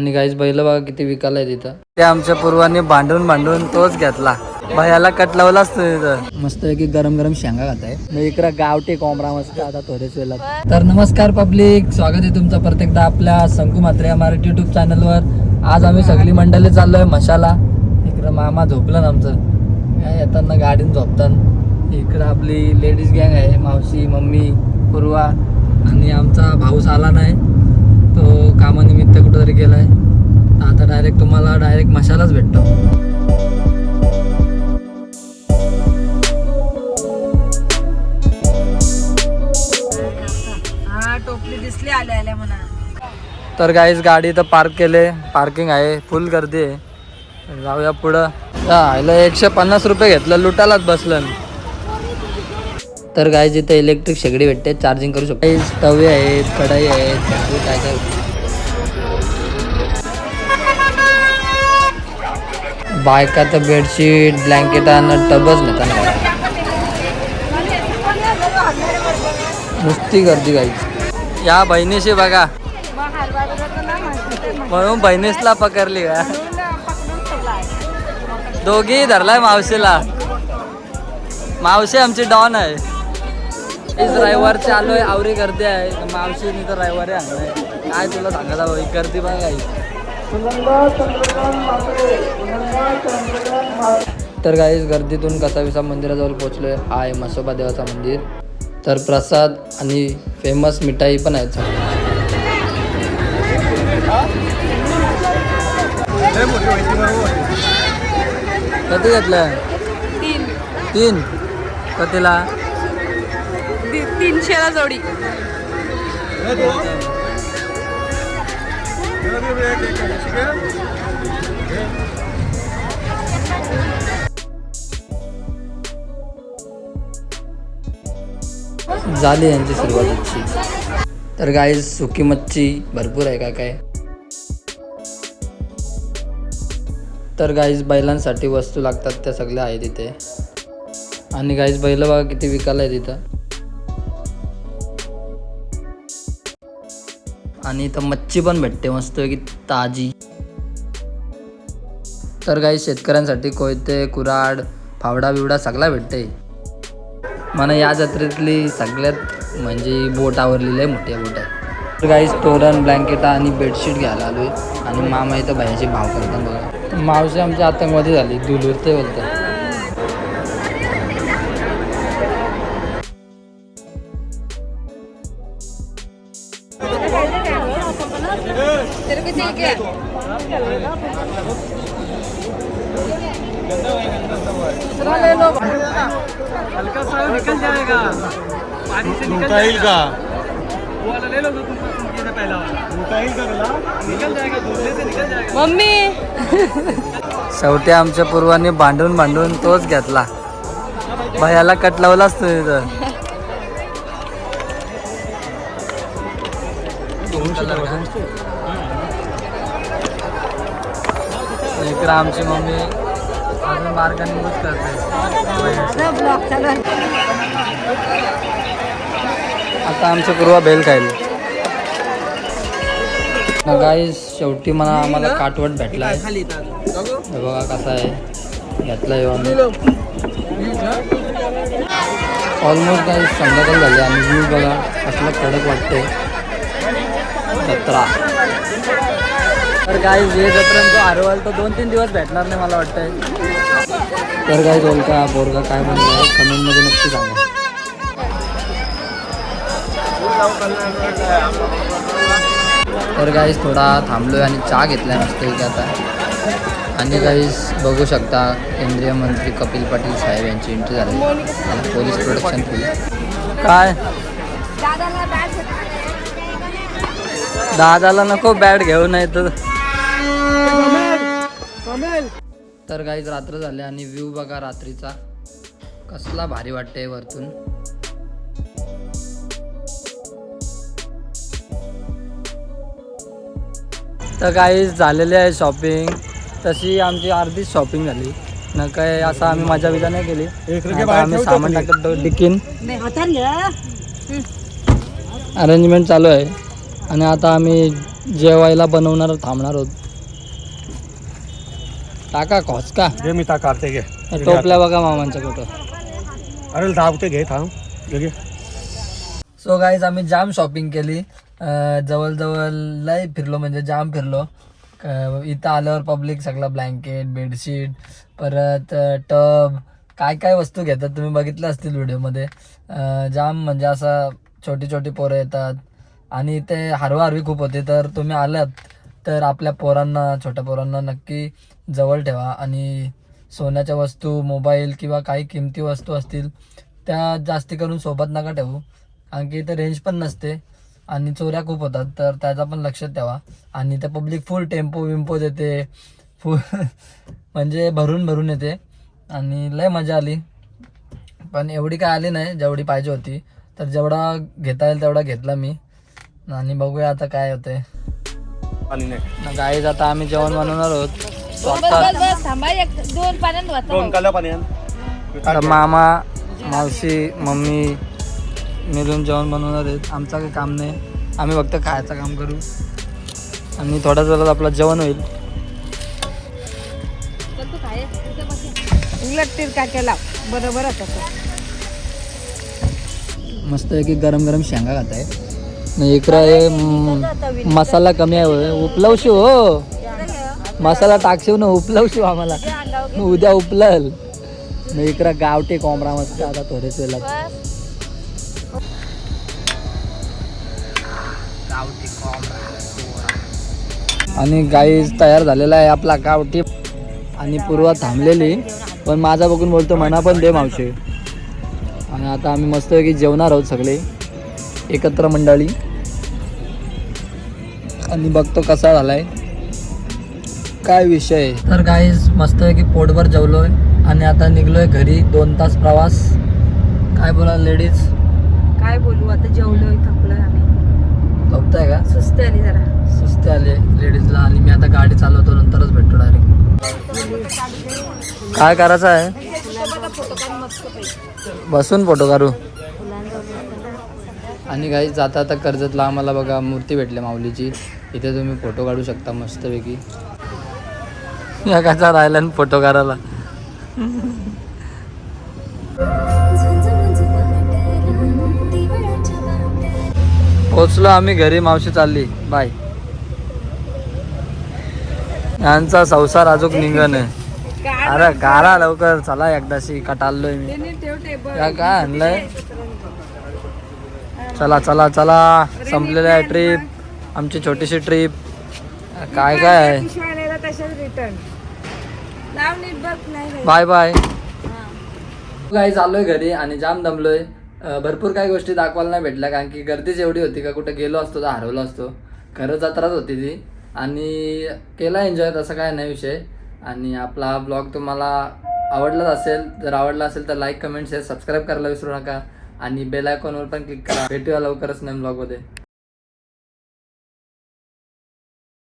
आणि गाईज बैल बघा किती विकायला तिथं. ते आमच्या पूर्वांनी भांडून भांडून तोच घेतला. भयाला कट लावलाच तो तिथं मस्त की गरम गरम शेंगा खात आहे इकडं गावठी कोंबडा मस्त आता थोडेच वेळात. तर नमस्कार पब्लिक स्वागत आहे तुमचं प्रत्येकदा आपल्या संकू मात्रे मराठी युट्यूब चॅनलवर आज आम्ही सगळी मंडळी चाललोय मशाला. इकडं मामा झोपलं ना आमचं. येताना गाडीन झोपताना. इकडं आपली लेडीज गँग आहे मावशी मम्मी पूर्वा आणि आमचा भाऊस आला नाही. तो कामानिमित्त कुठंतरी गेलाय तर आता डायरेक्ट तुम्हाला डायरेक्ट मशालाच भेटतो. हा तर गाईज गाडी तर पार्क केले. पार्किंग आहे. फुल गर्दी आहे. जाऊया पुढं. आयला एकशे पन्नास रुपये घेतलं. लुटालाच बसलं तर गाईज इथं इलेक्ट्रिक शेगडी भेटते. चार्जिंग करू शकतो. तवे आहेत कढाई आहेत. काय काय? बायका तर बेडशीट ब्लँकेट आणि टबच नेताना नुसती गर्दी काही या बहिणीशी बघा. म्हणून बहिणीसला पकडली का? दोघी धरलाय मावशीला. मावशी आमची डॉन आहे. इस रविवार चालू आहे आवरी गर्दी आहे. मावशीने तर रविवारी आणलाय. काय तुला सांगायला भाई गर्दी बघायची काही तर गाईस गर्दीतून कसाविसा मंदिराजवळ पोहोचलोय. हा आहे मसोबा देवाचा मंदिर. तर प्रसाद आणि फेमस मिठाई पण आहेत कधी घेतलं तीन. तीन. कधीला तीनशेला जोडी. झाली यांची सुरुवातीची तर गाई सुकी मच्छी भरपूर आहे का काय? तर गाईज बैलांसाठी वस्तू लागतात त्या सगळ्या आहेत इथे. आणि गाईज बैल बघा किती विकायला आहे तिथं आणि इथं मच्छी पण भेटते मस्त की ताजी. तर काही शेतकऱ्यांसाठी कोयते कुराड फावडा बिवडा सगळा भेटते मला या जत्रेतली सगळ्यात म्हणजे बोट आवरलेली आहे मोठ्या बोट आहे. तर काही तोरण ब्लँकेटा आणि बेडशीट घ्यायला आलोय. आणि मामा इथं बाहेरचे भाव करतात बघा. मावशी आमची आतंकवादी झाली दुलूर ते बोलतात. तेरे को चाहिए क्या हल्का सा निकल जाएगा पानी से निकल जाएगा वो वाला ले लो तुम पहला वाला निकल जाएगा से निकल जाएगा मम्मी. शेवटी आमच्या पूर्वांनी भांडून भांडून तोच घेतला. भयाला कट लावलाच तुम्ही तर इकडं आमची मम्मी अजून बारकाने करते. आता आमचं पूर्वा बेल खायला गाई शेवटी मला आम्हाला काटवट भेटला आहे. बघा कसा आहे. घेतला येऊन ऑलमोस्ट गाईस संध्याकाळ झाली आणि व्ह्यू बघा कसलं कडक वाटते जत्रा. तर काय जे जत्रांचं आरवाल तर दोन तीन दिवस भेटणार नाही मला वाटतंय. तर काय बोलता बोरगा काय म्हणतो कमेंटमध्ये नक्की सांगा. तर गाईस थोडा थांबलोय आणि चहा घेतलाय मस्त इथे आता. आणि काहीच बघू शकता केंद्रीय मंत्री कपिल पाटील साहेब यांची एंट्री झाली. आणि पोलीस प्रोटेक्शन फुल काय? दादाला नको बॅट घेऊ नाही तर तर काहीच रात्र झाले आणि व्ह्यू बघा रात्रीचा. कसला भारी वाटतंय वरतून. तर काही झालेली आहे शॉपिंग तशी आमची अर्धी शॉपिंग झाली. न काय असं आम्ही मजा बिजा नाही केली. आम्ही सामान टाकत डिकीन अरेंजमेंट चालू आहे. आणि आता आम्ही जेवायला बनवणार थांबणार आहोत. टाका खोचका घे मी ता काढते घे. टोपल्या बघा मामांच्या कुठं. अरे धावते घे थांब. घे सो गाईज आम्ही जाम शॉपिंग केली. जवळजवळ लय फिरलो म्हणजे जाम फिरलो. इथं आल्यावर पब्लिक सगळं ब्लँकेट बेडशीट परत टब काय काय वस्तू घेतात तुम्ही बघितलं असतील व्हिडिओमध्ये जाम म्हणजे असं छोटी छोटी पोरं येतात. आणि ते हरवा हरवी खूप होते. तर तुम्ही आलात तर आपल्या पोरांना छोट्या पोरांना नक्की जवळ ठेवा. आणि सोन्याच्या वस्तू मोबाईल किंवा काही किमती वस्तू असतील त्या जास्ती करून सोबत नका ठेवू. कारण की इथे रेंज पण नसते आणि चोऱ्या खूप होतात तर त्याचा पण लक्षात ठेवा. आणि ते पब्लिक फुल टेम्पो विम्पो देते. फुल म्हणजे भरून भरून येते. आणि लय मजा आली. पण एवढी काय आली नाही जेवढी पाहिजे होती. तर जेवढा घेता येईल तेवढा घेतला मी. आणि बघूया आता काय होते गाईज आता आम्ही जेवण बनवणार आहोत. मामा मावशी मम्मी मिळून जेवण बनवणार आहेत. आमचं काही काम नाही. आम्ही फक्त खायचं काम करू. आणि थोड्याच वेळात आपलं जेवण होईल. बरोबर मस्त आहे की गरम गरम शेंगा खात आहे इकडं आहे म- मसाला कमी आहे होय. उपलवशिव हो. मसाला टाकशिव ना उपलवशिव आम्हाला. उद्या उपलल. मग इकडं गावठी कोंबडा मस्त आता थोडेच वेळात आणि गाई तयार झालेला आहे आपला गावठी. आणि पूर्वा थांबलेली. पण माझा बघून बोलतो मना पण दे मावशी. आणि आता आम्ही मस्तपैकी जेवणार आहोत सगळे. एकत्र मंडळी. आणि बघतो कसा झालाय. काय विषय तर काही मस्तपैकी पोटभर जेवलोय. आणि आता निघलोय घरी दोन तास प्रवास. काय बोला लेडीज काय बोलू आता जेवलोय थकलोय आम्ही. झोपताय का? सुस्ती आली जरा. सुस्ती आले लेडीजला आणि मी आता गाडी चालवतो नंतरच भेटतो डायरेक्ट काय करायचं आहे? बसून फोटो काढू. आणि काही जाता आता कर्जतला आम्हाला बघा मूर्ती भेटली माऊलीची. इथे तुम्ही फोटो काढू शकता मस्तपैकी. या कसा राहिला फोटो काढायला. पोचलो आम्ही घरी मावशी चालली. बाय यांचा संसार अजून निघन आहे. अरे काढा लवकर चला एकदाशी कटाललोय मी. काय आणलंय? चला चला चला. संपलेली आहे ट्रिप आमची छोटीशी ट्रिप काय काय? आहे बाय बाय. काही चाललोय घरी आणि जाम दमलोय. भरपूर काही गोष्टी दाखवायला नाही भेटल्या कारण की गर्दीच एवढी होती का कुठे गेलो असतो तर हरवलो असतो. खरं जत्राच होती ती. आणि केला एन्जॉय तसं काय नाही विषय. आणि आपला हा ब्लॉग तुम्हाला आवडलाच असेल जर आवडला असेल तर लाईक कमेंट शेअर सबस्क्राईब करायला विसरू नका. आणि बेल आयकॉनवर पण क्लिक करा. भेटूया लवकरच नवीन ब्लॉगमध्ये